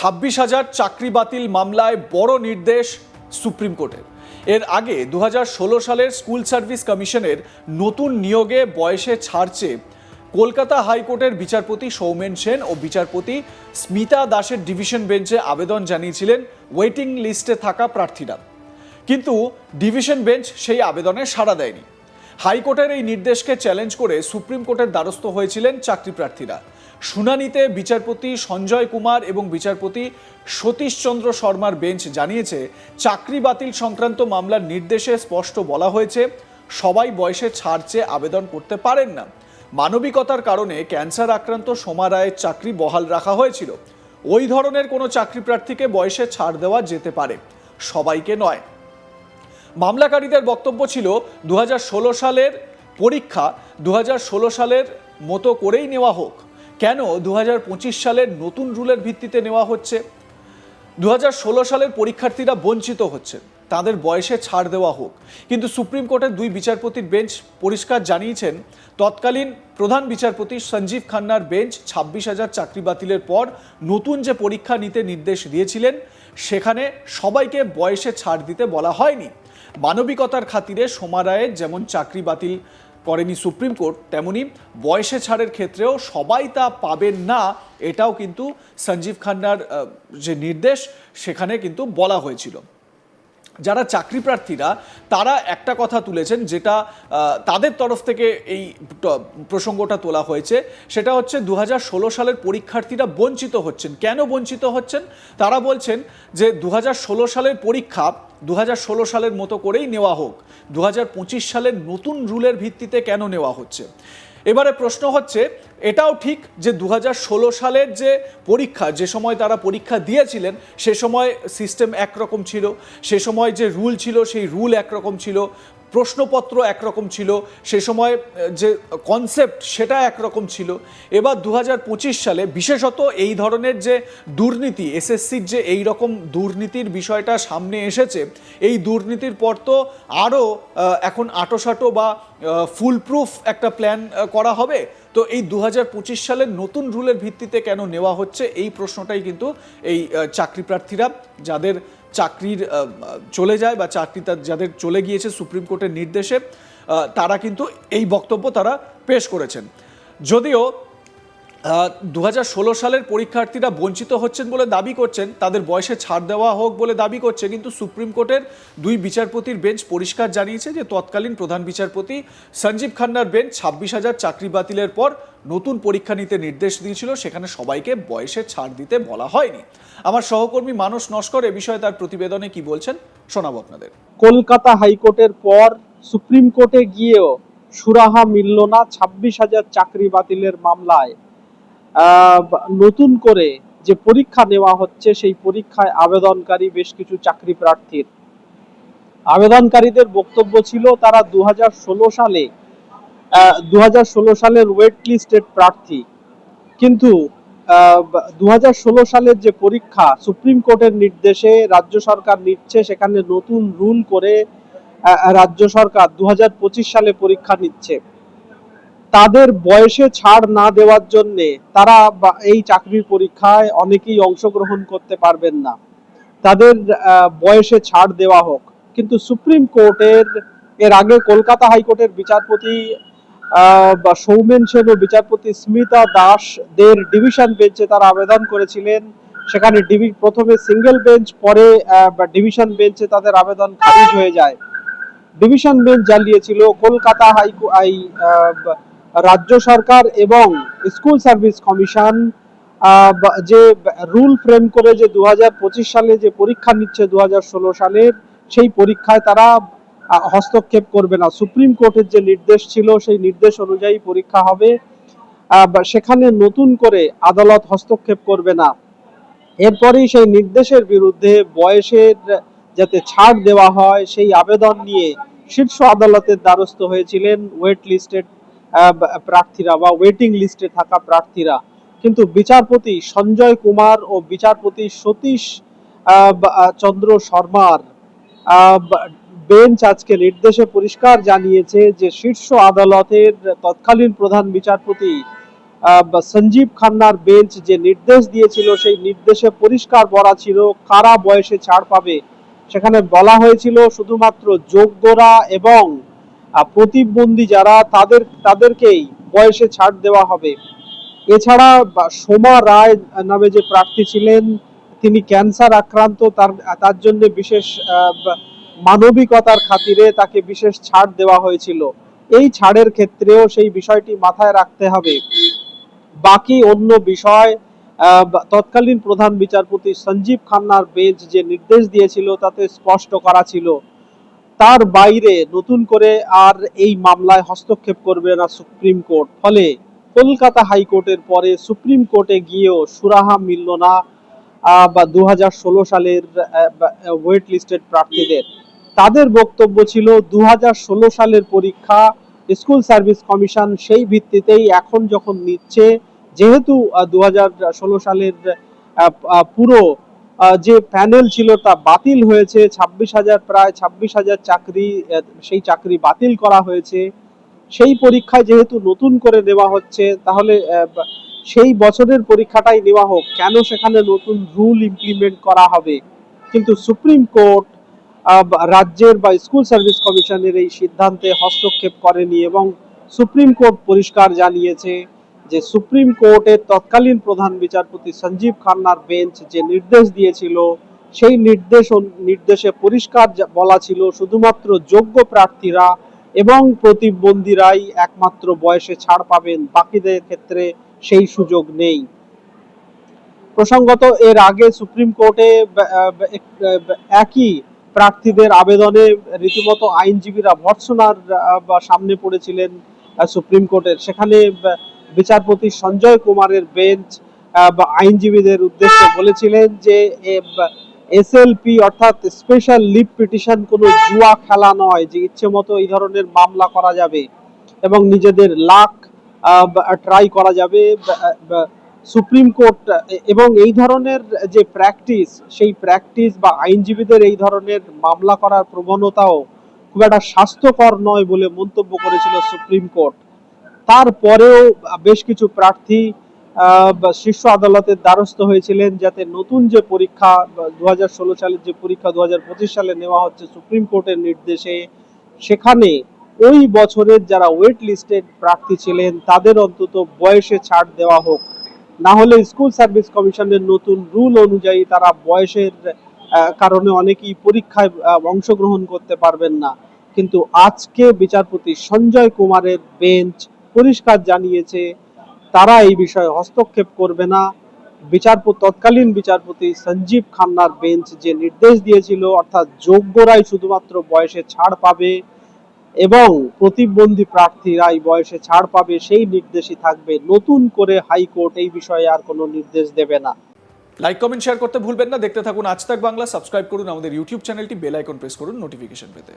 ছাব্বিশ হাজার চাকরি বাতিল মামলায় বড় নির্দেশ সুপ্রিম কোর্টের। এর আগে দু হাজার ষোলো সালের স্কুল সার্ভিস কমিশনের নতুন নিয়োগে বয়সে ছাড়ছে কলকাতা হাইকোর্টের বিচারপতি সৌমেন সেন ও বিচারপতি স্মিতা দাসের ডিভিশন বেঞ্চে আবেদন জানিয়েছিলেন ওয়েটিং লিস্টে থাকা প্রার্থীরা। কিন্তু ডিভিশন বেঞ্চ সেই আবেদনে সাড়া দেয়নি। হাইকোর্টের এই নির্দেশকে চ্যালেঞ্জ করে সুপ্রিম কোর্টের দ্বারস্থ হয়েছিলেন চাকরি প্রার্থীরা। শুনানিতে বিচারপতি সঞ্জয় কুমার এবং বিচারপতি সতীশ চন্দ্র শর্মার বেঞ্চ জানিয়েছে, চাকরি বাতিল সংক্রান্ত মামলার নির্দেশে স্পষ্ট বলা হয়েছে, সবাই বয়সে ছাড় চেয়ে আবেদন করতে পারেন না। মানবিকতার কারণে ক্যান্সার আক্রান্ত সোমা রায়ের চাকরি বহাল রাখা হয়েছিল। ওই ধরনের কোনো চাকরি প্রার্থীকে বয়সে ছাড় দেওয়া যেতে পারে, সবাইকে নয়। মামলাকারীদের বক্তব্য ছিল দু হাজার ষোলো সালের পরীক্ষা দু হাজার ষোলো সালের মতো করেই নেওয়া হোক। কেন দু হাজার পঁচিশ সালের নতুন রুলের ভিত্তিতে নেওয়া হচ্ছে? দু হাজার ষোলো সালের পরীক্ষার্থীরা বঞ্চিত হচ্ছেন তাদের বয়সে ছাড় দেওয়া হোক। কিন্তু সুপ্রিম কোর্টের দুই বিচারপতির বেঞ্চ পরিষ্কার জানিয়েছেন, তৎকালীন প্রধান বিচারপতি সঞ্জীব খান্নার বেঞ্চ ছাব্বিশ হাজার চাকরি বাতিলের পর নতুন যে পরীক্ষা নিতে নির্দেশ দিয়েছিলেন, সেখানে সবাইকে বয়সে ছাড় দিতে বলা হয়নি। মানবিকতার খাতিরে সোমা রায়ের যেমন চাকরি বাতিল করেনি সুপ্রিম কোর্ট, তেমনি বয়সে ছাড়ের ক্ষেত্রেও সবাই তা পাবেন না, এটাও কিন্তু সঞ্জীব খান্নার যে নির্দেশ, সেখানে কিন্তু বলা হয়েছিল। যারা চাকরি প্রার্থীরা, তারা একটা কথা তুলেছেন যেটা তাদের তরফ থেকে এই প্রসঙ্গটা তোলা হয়েছে। সেটা হচ্ছে দু হাজার ষোলো সালের পরীক্ষার্থীরা বঞ্চিত হচ্ছেন। কেন বঞ্চিত হচ্ছেন? তারা বলছেন যে দু হাজার ষোলো সালের পরীক্ষা দু হাজার ষোলো সালের মতো করেই নেওয়া হোক। দু হাজার পঁচিশ সালের নতুন রুলের ভিত্তিতে কেন নেওয়া হচ্ছে? এবারে প্রশ্ন হচ্ছে, এটাও ঠিক যে দু হাজার ষোলো সালের যে পরীক্ষা, যে সময় তারা পরীক্ষা দিয়েছিলেন, সে সময় সিস্টেম একরকম ছিল, সে সময় যে রুল ছিল, সেই রুল একরকম ছিল। প্রশ্নপত্র একরকম ছিল, সে সময় যে কনসেপ্ট সেটা একরকম ছিল। এবার দু হাজার পঁচিশ সালে বিশেষত এই ধরনের যে দুর্নীতি, এসএসসির যে এই রকম দুর্নীতির বিষয়টা সামনে এসেছে, এই দুর্নীতির পর তো আরও এখন আটোসাটো বা ফুল প্রুফ একটা প্ল্যান করা হবে। তো এই দু হাজার পঁচিশ সালের নতুন রুলের ভিত্তিতে কেন নেওয়া হচ্ছে, এই প্রশ্নটাই কিন্তু এই চাকরি প্রার্থীরা, যাদের চাকরির চলে যায় বা চাকরি তার- যাদের চলে গিয়েছে সুপ্রিম কোর্টের নির্দেশে তারা কিন্তু এই বক্তব্য তারা পেশ করেছেন। যদিও দু হাজার ষোলো সালের পরীক্ষার্থীরা বঞ্চিত হচ্ছেন বলে দাবি করছেন। তাদের বয়সে ছাড় দেওয়া হোক বলে দাবি করছে, কিন্তু সুপ্রিম কোর্টের দুই বিচারপতির বেঞ্চ পরিষ্কার জানিয়েছে যে, তৎকালীন প্রধান বিচারপতি সঞ্জীব খান্নার বেঞ্চ ছাব্বিশ হাজার চাকরি বাতিলের পর নতুন পরীক্ষা নিতে নির্দেশ দিয়েছিল। সেখানে সবাইকে বয়সে ছাড় দিতে বলা হয়নি। আমার সহকর্মী মানস নস্কর এ বিষয়ে তার প্রতিবেদনে কি বলছেন শোনাবো আপনাদের। কলকাতা হাইকোর্টের পর সুপ্রিম কোর্টে গিয়েও সুরাহা মিলল না ছাব্বিশ হাজার চাকরি বাতিলের মামলায়। নতুন করে যে পরীক্ষা নেওয়া হচ্ছে, সেই পরীক্ষায় আবেদনকারী বেশ কিছু চাকরি প্রার্থীর। আবেদনকারীদের বক্তব্য ছিল, তারা দুহাজার ষোলো সালে দুহাজার ষোলো সালের ওয়েট লিস্টেড প্রার্থী। কিন্তু দু হাজার ষোলো সালের যে পরীক্ষা, সুপ্রিম কোর্টের নির্দেশে রাজ্য সরকার নিচ্ছে, সেখানে নতুন রুল করে রাজ্য সরকার দু হাজার পঁচিশ সালে পরীক্ষা নিচ্ছে। তাদের বয়সে ছাড় না দেওয়ার জন্য তারা এই চাকরির পরীক্ষায় অনেকেই অংশগ্রহণ করতে পারবেন না। তাদের বয়সে ছাড় দেওয়া হোক। কিন্তু সুপ্রিম কোর্টের, এর আগে কলকাতা হাইকোর্টের বিচারপতি বা সৌমেন সেন ও বিচারপতি স্মিতা দাস দের ডিভিশন বেঞ্চে তারা আবেদন করেছিলেন। সেখানে ডিভি, প্রথমে সিঙ্গেল বেঞ্চ, পরে ডিভিশন বেঞ্চে তাদের আবেদন খারিজ হয়ে যায়। ডিভিশন বেঞ্চ জানিয়েছিল, কলকাতা হাইকো আই রাজ্য সরকার এবং স্কুল সার্ভিস কমিশন যে রুল ফ্রেম করে যে দু হাজার পঁচিশ সালে যে পরীক্ষা নিচ্ছে দুহাজার ষোলো সালের, সেই পরীক্ষায় তারা হস্তক্ষেপ করবে না। সুপ্রিম কোর্টের যে নির্দেশ ছিল, সেই নির্দেশ অনুযায়ী পরীক্ষা হবে। সেখানে নতুন করে আদালত হস্তক্ষেপ করবে না। এরপরেই সেই নির্দেশের বিরুদ্ধে বয়সের যাতে ছাড় দেওয়া হয়, সেই আবেদন নিয়ে শীর্ষ আদালতের দ্বারস্থ হয়েছিলেন ওয়েট লিস্টেড প্রার্থীরা বা ওয়েটিং লিস্টে থাকা প্রার্থীরা। কিন্তু বিচারপতি সঞ্জয় কুমার ও বিচারপতি সতীশ চন্দ্র শর্মার বেঞ্চ আজকে নির্দেশে পরিষ্কার জানিয়েছে যে শীর্ষ আদালতের তৎকালীন প্রধান বিচারপতি সঞ্জীব খান্নার বেঞ্চ যে নির্দেশ দিয়েছিল, সেই নির্দেশে পরিষ্কার বলা ছিল কারা বয়সে ছাড় পাবে। সেখানে বলা হয়েছিল শুধুমাত্র যোগ্যরা এবং প্রতিবন্ধী যারা, তাদের, তাদেরকেই বয়সে ছাড় দেওয়া হবে। এছাড়া সোমা রায় নামে যে প্রার্থী ছিলেন, তিনি ক্যান্সার আক্রান্ত, তার তার জন্য বিশেষ মানবিকতার খাতিরে তাকে বিশেষ ছাড় দেওয়া হয়েছিল। এই ছাড়ের ক্ষেত্রেও সেই বিষয়টি মাথায় রাখতে হবে। বাকি অন্য বিষয় তৎকালীন প্রধান বিচারপতি সঞ্জীব খান্নার বেঞ্চ যে নির্দেশ দিয়েছিল, তাতে স্পষ্ট করা ছিল। তার বাইরে নতুন করে আর এই মামলায় হস্তক্ষেপ করবে না সুপ্রিম কোর্ট। ফলে কলকাতা হাইকোর্টের পরে সুপ্রিম কোর্টে গিয়েও সুরাহা মিলল না বা দু হাজার ষোলো সালের ওয়েট লিস্টেড প্রার্থীদের। তাদের বক্তব্য ছিল দু হাজার ষোলো সালের পরীক্ষা, স্কুল সার্ভিস কমিশন সেই ভিত্তিতেই এখন যখন নিচ্ছে, যেহেতু দু হাজার ষোলো সালের পুরো যে প্যানেল ছিল তা বাতিল হয়েছে। ছাব্বিশ হাজার, প্রায় ছাব্বিশ হাজার চাকরি সেই চাকরি বাতিল করা হয়েছে। সেই পরীক্ষায় যেহেতু নতুন করে নেওয়া হচ্ছে, তাহলে সেই বছরের পরীক্ষাটাই নেওয়া হোক, কেন সেখানে নতুন রুল ইমপ্লিমেন্ট করা হবে? কিন্তু সুপ্রিম কোর্ট রাজ্যের বা, স্কুল সার্ভিস কমিশনের এই সিদ্ধান্তে হস্তক্ষেপ করেনি এবং সুপ্রিম কোর্ট পরিষ্কার জানিয়েছে যে সুপ্রিম কোর্টের তৎকালীন প্রধান বিচারপতি সঞ্জীব খান্নার বেঞ্চ যে নির্দেশ দিয়েছিল, সেই নির্দেশ নির্দেশে পরিষ্কার বলা ছিল শুধুমাত্র যোগ্য প্রার্থীরা এবং প্রতিবন্ধীরাই একমাত্র বয়সে ছাড় পাবেন, বাকিদের ক্ষেত্রে সেই সুযোগ নেই। প্রসঙ্গত, এর আগে সুপ্রিম কোর্টে একই প্রার্থীদের আবেদনে রীতিমতো আইনজীবীরা ভর্সনার সামনে পড়েছিলেন সুপ্রিম কোর্টের। সেখানে বিচারপতি সঞ্জয় কুমারের বেঞ্চ বা আইনজীবীদের উদ্দেশ্যে বলেছিলেন যে এসএলপি অর্থাৎ স্পেশাল লিভ পিটিশন কোনো জুয়া খেলা নয়, যে ইচ্ছে মতো এই ধরনের মামলা করা যাবে এবং নিজেদের লাখ ট্রাই করা যাবে সুপ্রিম কোর্ট, এবং এই ধরনের যে প্র্যাকটিস সেই প্র্যাকটিস বা আইনজীবীদের এই ধরনের মামলা করার প্রবণতাও খুব একটা স্বাস্থ্যকর নয় বলে মন্তব্য করেছিল সুপ্রিম কোর্ট। তারপরেও বেশ কিছু প্রার্থী শীর্ষ আদালতের দ্বারস্থ হয়েছিলেন যাতে নতুন যে পরীক্ষা দু হাজার ষোলো সালের যে পরীক্ষা দু হাজার পঁচিশ সালে নেওয়া হচ্ছে সুপ্রিম কোর্টের নির্দেশে, সেখানে ওই বছরের যারা ওয়েট লিস্টেড প্রার্থী ছিলেন, তাদের অন্তত বয়সে ছাড় দেওয়া হোক। না হলে স্কুল সার্ভিস কমিশনের নতুন রুল অনুযায়ী তারা বয়সের কারণে অনেকেই পরীক্ষায় অংশগ্রহণ করতে পারবেন না। কিন্তু আজকে বিচারপতি সঞ্জয় কুমারের বেঞ্চ পরিষ্কার জানিয়েছে, তারা এই বিষয়ে হস্তক্ষেপ করবে না। বিচারপতি, তৎকালীন বিচারপতি সঞ্জীব খান্নার বেঞ্চ যে নির্দেশ দিয়েছিল, অর্থাৎ যোগ্যরাই শুধুমাত্র বয়সে ছাড় পাবে এবং প্রতিবন্ধী প্রার্থীরাই বয়সে ছাড় পাবে, সেই নির্দেশই থাকবে। নতুন করে হাইকোর্ট এই বিষয়ে আর কোনো নির্দেশ দেবে না। লাইক কমেন্ট শেয়ার করতে ভুলবেন না। দেখতে থাকুন আজ তাক বাংলা। সাবস্ক্রাইব করুন আমাদের ইউটিউব চ্যানেলটি বেল আইকন প্রেস করুন নোটিফিকেশন পেতে।